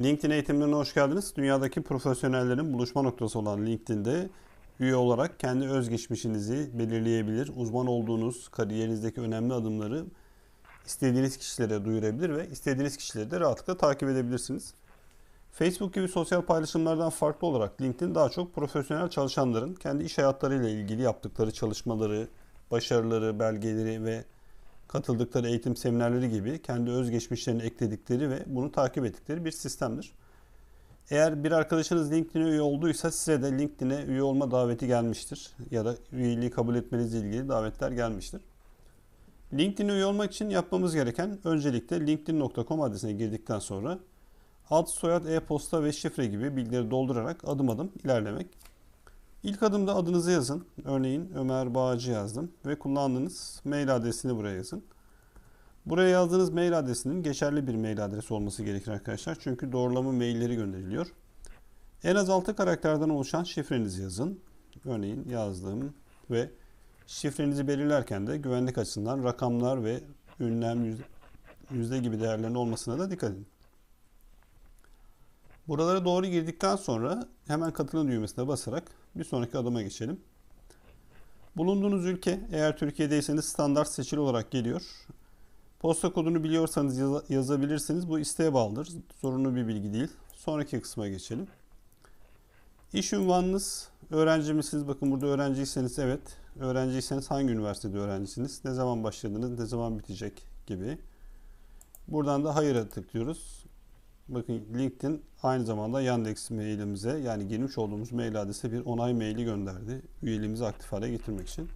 LinkedIn eğitimlerine hoş geldiniz. Dünyadaki profesyonellerin buluşma noktası olan LinkedIn'de üye olarak kendi özgeçmişinizi belirleyebilir, uzman olduğunuz kariyerinizdeki önemli adımları istediğiniz kişilere duyurabilir ve istediğiniz kişileri de rahatlıkla takip edebilirsiniz. Facebook gibi sosyal paylaşımlardan farklı olarak LinkedIn daha çok profesyonel çalışanların kendi iş hayatlarıyla ilgili yaptıkları çalışmaları, başarıları, belgeleri ve katıldıkları eğitim seminerleri gibi kendi özgeçmişlerini ekledikleri ve bunu takip ettikleri bir sistemdir. Eğer bir arkadaşınız LinkedIn'e üye olduysa size de LinkedIn'e üye olma daveti gelmiştir ya da üyeliği kabul etmenizle ilgili davetler gelmiştir. LinkedIn'e üye olmak için yapmamız gereken öncelikle linkedin.com adresine girdikten sonra ad, soyad, e-posta ve şifre gibi bilgileri doldurarak adım adım ilerlemek. İlk adımda adınızı yazın. Örneğin Ömer Bağcı yazdım ve kullandığınız mail adresini buraya yazın. Buraya yazdığınız mail adresinin geçerli bir mail adresi olması gerekir arkadaşlar. Çünkü doğrulama mailleri gönderiliyor. En az 6 karakterden oluşan şifrenizi yazın. Örneğin yazdım ve şifrenizi belirlerken de güvenlik açısından rakamlar ve ünlem yüzde, gibi değerlerin olmasına da dikkat edin. Buralara doğru girdikten sonra hemen katılın düğmesine basarak bir sonraki adıma geçelim. Bulunduğunuz ülke eğer Türkiye'deyseniz standart seçili olarak geliyor. Posta kodunu biliyorsanız yaz yazabilirsiniz. Bu isteğe bağlıdır. Zorunlu bir bilgi değil. Sonraki kısma geçelim. İş ünvanınız öğrenci misiniz? Bakın burada öğrenciyseniz evet. Öğrenciyseniz hangi üniversitede öğrencisiniz? Ne zaman başladınız? Ne zaman bitecek gibi. Buradan da hayır'a tıklıyoruz. Bakın LinkedIn aynı zamanda Yandex mailimize yani girmiş olduğumuz mail adrese bir onay maili gönderdi. Üyeliğimizi aktif hale getirmek için.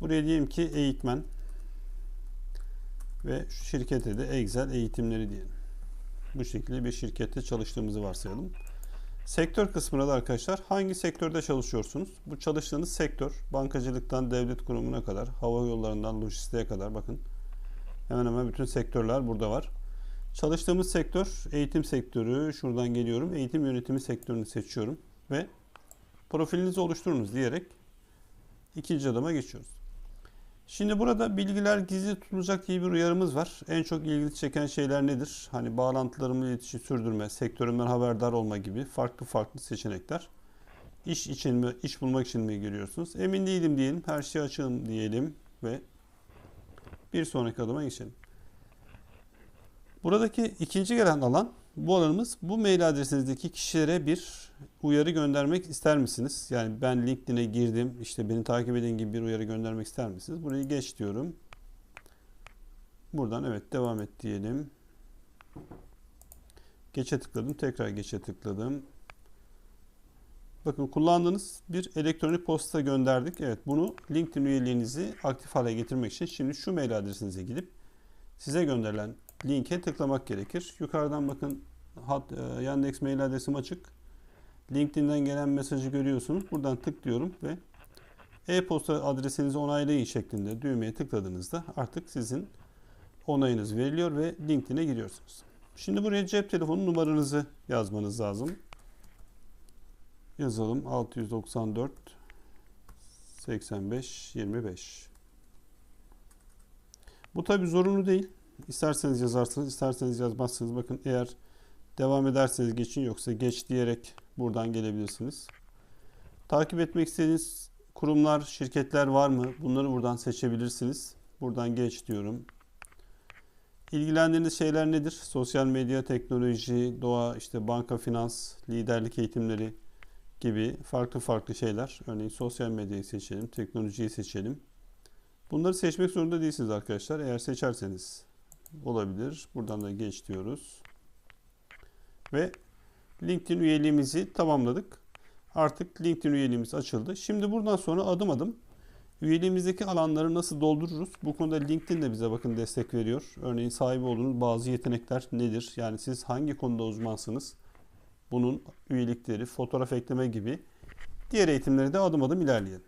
Buraya diyelim ki eğitmen ve şu şirkete de Excel eğitimleri diyelim. Bu şekilde bir şirkette çalıştığımızı varsayalım. Sektör kısmına da arkadaşlar hangi sektörde çalışıyorsunuz? Bu çalıştığınız sektör bankacılıktan devlet kurumuna kadar, hava yollarından lojistiğe kadar bakın hemen hemen bütün sektörler burada var. Çalıştığımız sektör eğitim sektörü. Şuradan geliyorum. Eğitim yönetimi sektörünü seçiyorum ve profilinizi oluşturunuz diyerek ikinci adıma geçiyoruz. Şimdi burada bilgiler gizli tutulacak diye bir uyarımız var. En çok ilgili çeken şeyler nedir? Hani bağlantılarımı iletişim sürdürme, sektörümden haberdar olma gibi farklı farklı seçenekler. İş için mi, iş bulmak için mi giriyorsunuz? Emin değilim diyelim. Her şeyi açığım diyelim ve bir sonraki adıma geçelim. Buradaki ikinci gelen alan bu alanımız bu mail adresinizdeki kişilere bir uyarı göndermek ister misiniz? Yani ben LinkedIn'e girdim işte beni takip edin gibi bir uyarı göndermek ister misiniz? Burayı geç diyorum. Buradan evet devam et diyelim. Geçe tıkladım. Tekrar geçe tıkladım. Bakın kullandığınız bir elektronik posta gönderdik. Evet bunu LinkedIn üyeliğinizi aktif hale getirmek için şimdi şu mail adresinize gidip size gönderilen linke tıklamak gerekir. Yukarıdan bakın hat, e, Yandex mail adresim açık. LinkedIn'den gelen mesajı görüyorsunuz. Buradan tıklıyorum ve e-posta adresinizi onaylayın şeklinde düğmeye tıkladığınızda artık sizin onayınız veriliyor ve LinkedIn'e giriyorsunuz. Şimdi buraya cep telefonu numaranızı yazmanız lazım. Yazalım 694 85 25. Bu tabi zorunlu değil. İsterseniz yazarsınız, isterseniz yazmazsınız. Bakın eğer devam ederseniz geçin yoksa geç diyerek buradan gelebilirsiniz. Takip etmek istediğiniz kurumlar, şirketler var mı? Bunları buradan seçebilirsiniz. Buradan geç diyorum. İlgilendiğiniz şeyler nedir? Sosyal medya, teknoloji, doğa, işte banka, finans, liderlik eğitimleri gibi farklı farklı şeyler. Örneğin sosyal medyayı seçelim, teknolojiyi seçelim. Bunları seçmek zorunda değilsiniz arkadaşlar. Eğer seçerseniz olabilir. Buradan da geç diyoruz. Ve LinkedIn üyeliğimizi tamamladık. Artık LinkedIn üyeliğimiz açıldı. Şimdi buradan sonra adım adım üyeliğimizdeki alanları nasıl doldururuz? Bu konuda LinkedIn de bize bakın destek veriyor. Örneğin sahibi olduğunuz bazı yetenekler nedir? Yani siz hangi konuda uzmansınız? Bunun üyelikleri, fotoğraf ekleme gibi diğer eğitimleri de adım adım ilerleyelim.